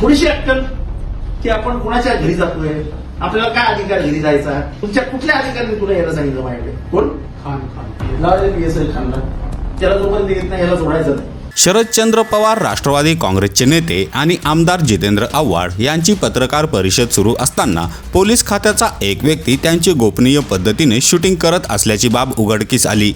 थोडीशी अक्कल की आपण कोणाच्या घरी जातोय? आपल्याला काय अधिकार घरी जायचा? तुमच्या कुठल्या अधिकाऱ्यांनी तुला यायला सांगितलं माझ्याकडे? कोण? खान खान. लावा पी एस एल खानला. त्याला जोपर्यंत येत नाही याला सोडायचं नाही. शरदचंद्र पवार राष्ट्रवादी काँग्रेसचे नेते आणि आमदार जितेंद्र आव्हाड यांची पत्रकार परिषद सुरू असताना पोलीस खात्याचा एक व्यक्ती त्यांची गोपनीय पद्धतीने शूटिंग करत असल्याची बाब उघडकीस आली.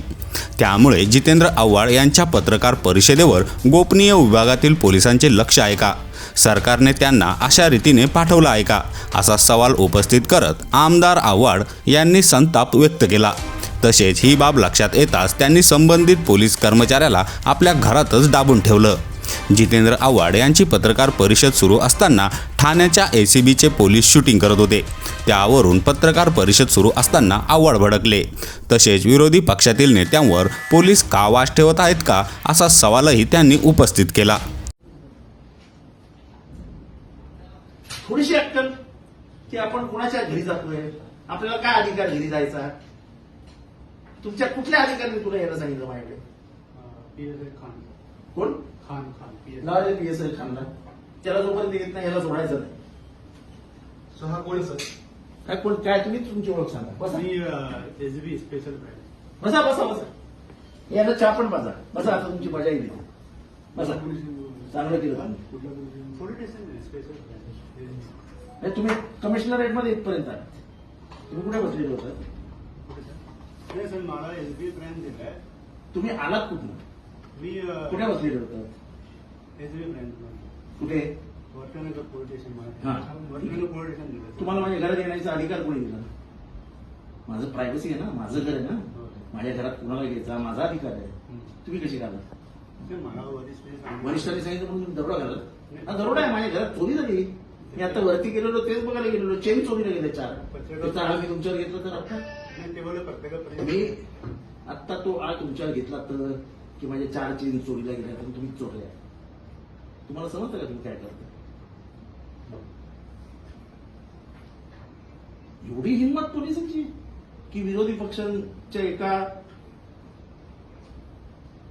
त्यामुळे जितेंद्र आव्हाड यांच्या पत्रकार परिषदेवर गोपनीय विभागातील पोलिसांचे लक्ष आहे का? सरकारने त्यांना अशा रीतीने पाठवलं आहे का? असा सवाल उपस्थित करत आमदार आव्हाड यांनी संताप व्यक्त केला. तसेच ही बाब लक्षात येताच त्यांनी संबंधित पोलीस कर्मचाऱ्याला आपल्या घरातच दाबून ठेवलं. जितेंद्र आव्हाड यांची पत्रकार परिषद सुरू असताना ठाण्याच्या ए सी बीचे पोलीस शूटिंग करत होते. त्यावरून पत्रकार परिषद सुरू असताना आव्हाड भडकले. तसेच विरोधी पक्षातील नेत्यांवर पोलीस का वास ठेवत आहेत का असा सवालही त्यांनी उपस्थित केला. थोडीशी अक्कल की आपण कोणाच्या घरी जातोय? आपल्याला काय अधिकार घरी जायचा? तुमच्या कुठल्या अधिकाऱ्यांनी तुला यायला सांगितलं माझ्याकडे? P S Khan. कोण? Khan Khan P S P S L खानला. त्याला जोपर्यंत येत नाही याला सोडायचं नाही. सहा कोण सर? काय कोण? काय तुम्ही? तुमची ओळख सांगा. बसा. मी एस बी स्पेशल ब्रँड बसा बसा बसा. याला चहा पण बसा बसा आता तुमची मजा येईल बसा. चांगलं केलं तुम्ही. पोलीस स्टेशन स्पेशल ब्रँड नाही, तुम्ही कमिशनरेटमध्ये इथपर्यंत आलात. तुम्ही कुठे बसलेले होता? नाही सर मला एस बी ब्रँड दिलाय. तुम्ही आलात कुठून? मी कुठे बसलेले होतात एस बी ब्रँड कुठे? वर्तनगर पोलीस स्टेशन हा. वर्तनगर पोलीस स्टेशन दिलं तुम्हाला माझ्या घरात येण्याचा अधिकार कोणी दिला? माझं प्रायव्हसी आहे ना? माझं घर आहे ना? माझ्या घरात कुणाला घ्यायचा? माझा अधिकार आहे. तुम्ही कशी घाला ते मला वरिष्ठ सांगितलं. वरिष्ठांनी सांगितलं म्हणून तुम्ही दरोडा घालत? हा दरोडा आहे माझ्या घरात. चोरी झाली. मी आता वरती गेलेलो तेच बघायला गेलेलो. चेन चोरीला गेले चार. त्याचा आळ मी तुमच्यावर घेतला तर आता? मी आत्ता तो आळ तुमच्यावर घेतला तर की माझ्या चार चेन चोरीला गेल्या तर तुम्ही चोरल्या. तुम्हाला समजतं का तुम्ही काय करता? एवढी हिंमत पोलिसांची की विरोधी पक्षांच्या एका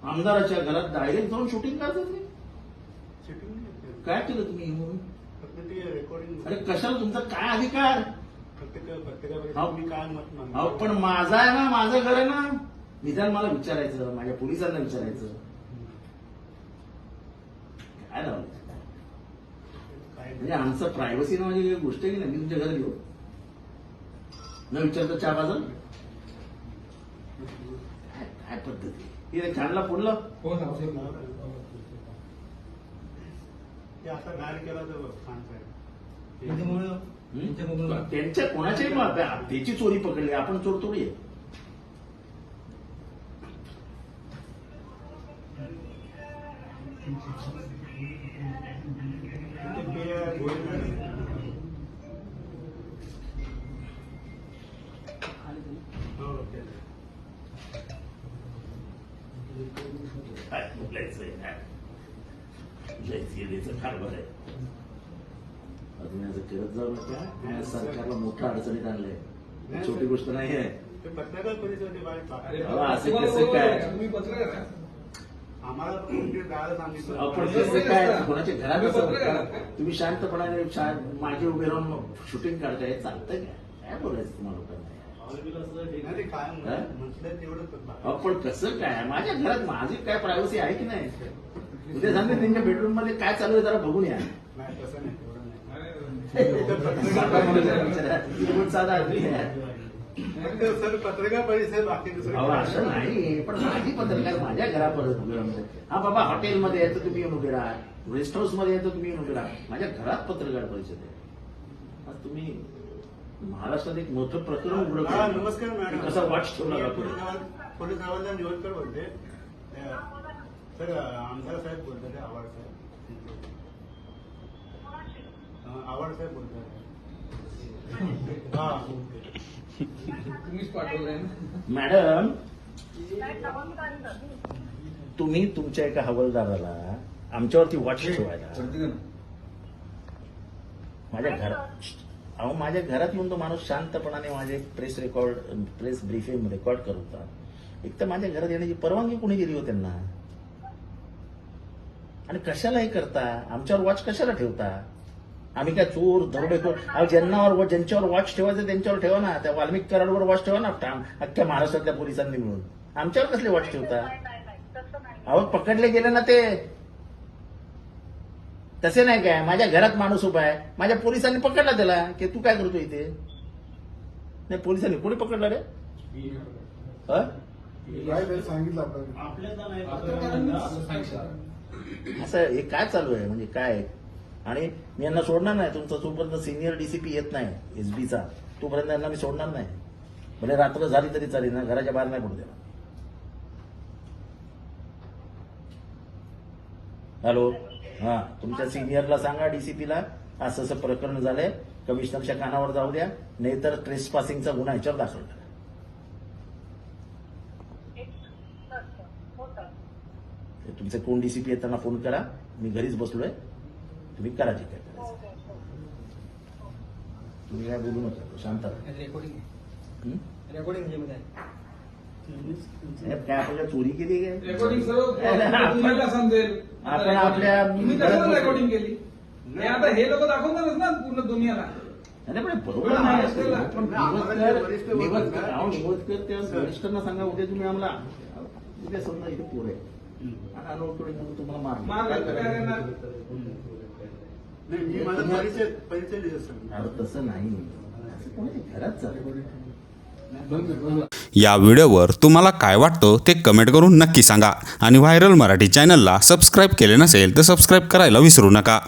आमदाराच्या घरात डायरेक्ट जाऊन शूटिंग करतात. काय केलं तुम्ही अरे कशाला तुमचा काय अधिकार? अहो, पण माझा आहे ना माझं घर आहे ना निदान मला विचारायचं माझ्या पोलिसांना विचारायचं. काय लावलं? काय म्हणजे आमचं प्रायव्हसी नावाची काही गोष्ट आहे की नाही मी तुमच्या घरात येऊ. न विचारता चहा बाजार काय पद्धती? हे छानला फोडलं ते असा गाड केला तर खान साहेब हं? त्यांच्या कोणाच्याही मग त्याची चोरी पकडली आपण चोर थोडी आहे. काय बोलायचं आहे काय कारभार आहे. करत जाऊ नका. या सरकारला मोठ्या अडचणीत आणलंय. छोटी गोष्ट नाही आहे. असं कसं काय? आपण कसं काय? कोणाच्या घरात असं तुम्ही शांतपणाने मागे उभे राहून शूटिंग काढताय चालतंय काय काय बोलायचं तुम्हाला लोकांना? हा? पण कसं काय? माझ्या घरात माझी काय प्रायव्हसी आहे की नाही? उद्या सांगते त्यांच्या बेडरूममध्ये काय चालू आहे जरा बघून या. सर पत्रकार परिषद बाकी असं नाही पण माझी पत्रकार माझ्या घरापर्यंत उभे राहून हा बाबा हॉटेलमध्ये तर तुम्ही येऊन उभे राहा. रेस्ट हाऊसमध्ये तर तुम्ही येऊन उभे राहा. माझ्या घरात पत्रकार परिषद आहे. तुम्ही महाराष्ट्रात एक मोठं प्रकरण उघडं. नमस्कार मॅडम. कसा वॉच ठेवला पोलीस आवाज- आवाजला निवडकर बोलते. सर आमदार साहेब बोलतात आवाड साहेब बोलतात. हा. तुम्हीच पाठवलंय मॅडम तुम्ही तुमच्या एका हवालदाराला आमच्यावरती वॉच ठेवायला? माझ्या घरात अहो माझ्या घरात येऊन तो माणूस शांतपणाने माझे press record press briefing record करत होता. एक तर माझ्या घरात येण्याची परवानगी कोणी दिली हो त्यांना? आणि कशाला हे करता? आमच्यावर वॉच कशाला ठेवता? आम्ही काय चोर दरोडेखोर अहो ज्यांनावर ज्यांच्यावर वॉच ठेवायचं त्यांच्यावर ठेवा ना. त्या वाल्मिक कराडवर वॉच ठेवा ना ठाम- अख्ख्या महाराष्ट्रातल्या पोलिसांनी मिळून. आमच्यावर कसले वॉच ठेवता? नाही नाही नाही. तसं नाही. अहो पकडले गेले ना ते. तसे नाही काय? माझ्या घरात माणूस उभा आहे. माझ्या पोलिसांनी पकडला त्याला. की तू काय करतो इथे? नाही पोलिसांनी कोणी पकडलं रे? हं? असं हे काय चालू आहे? म्हणजे काय? आणि मी यांना सोडणार नाही. तुमचा जोपर्यंत सिनियर डीसीपी येत नाही एसबीचा तोपर्यंत यांना मी सोडणार नाही. भले रात्र झाली तरी चालेल ना घराच्या बाहेर नाही पडू द्या हॅलो? हा तुमच्या सिनियरला सांगा डीसीपीला असं असं प्रकरण झालंय. कमिशनरच्या कानावर जाऊ द्या. नाहीतर ट्रेस पासिंगचा गुन्हा ह्याच्यावर दाखल करा. ते तुमचे कोण डीसीपी त्यांना फोन करा. मी घरीच बसलोय. तुम्ही करा जे काय हो करायचं. तुम्ही काय बोलू नका शांत राहा. रेकॉर्डिंग? रेकॉर्डिंगमध्ये काय आपल्याला चोरी केली काय? आपण- आपल्या- रेकॉर्डिंग केली? हे आता हे लोक दाखवणारच ना पूर्ण दुनियाला. नाही पण बरोबर नाही. पण निवडकर त्या वरिष्ठांना सांगा उद्या तुम्ही आम्हाला उद्या समजा इथे पोर आहे आणि अनोळखी म्हणून तुम्हाला मार मारलं तर काय करणार? नाही मी माझा परिचय परिचय देतो सर अरे तसं नाही. असं कोणी घरात चालू या व्हिडिओवर तुम्हाला काय वाटतं ते कमेंट करून नक्की सांगा. आणि व्हायरल मराठी चॅनलला सबस्क्राईब केले नसेल तर सबस्क्राईब करायला विसरू नका.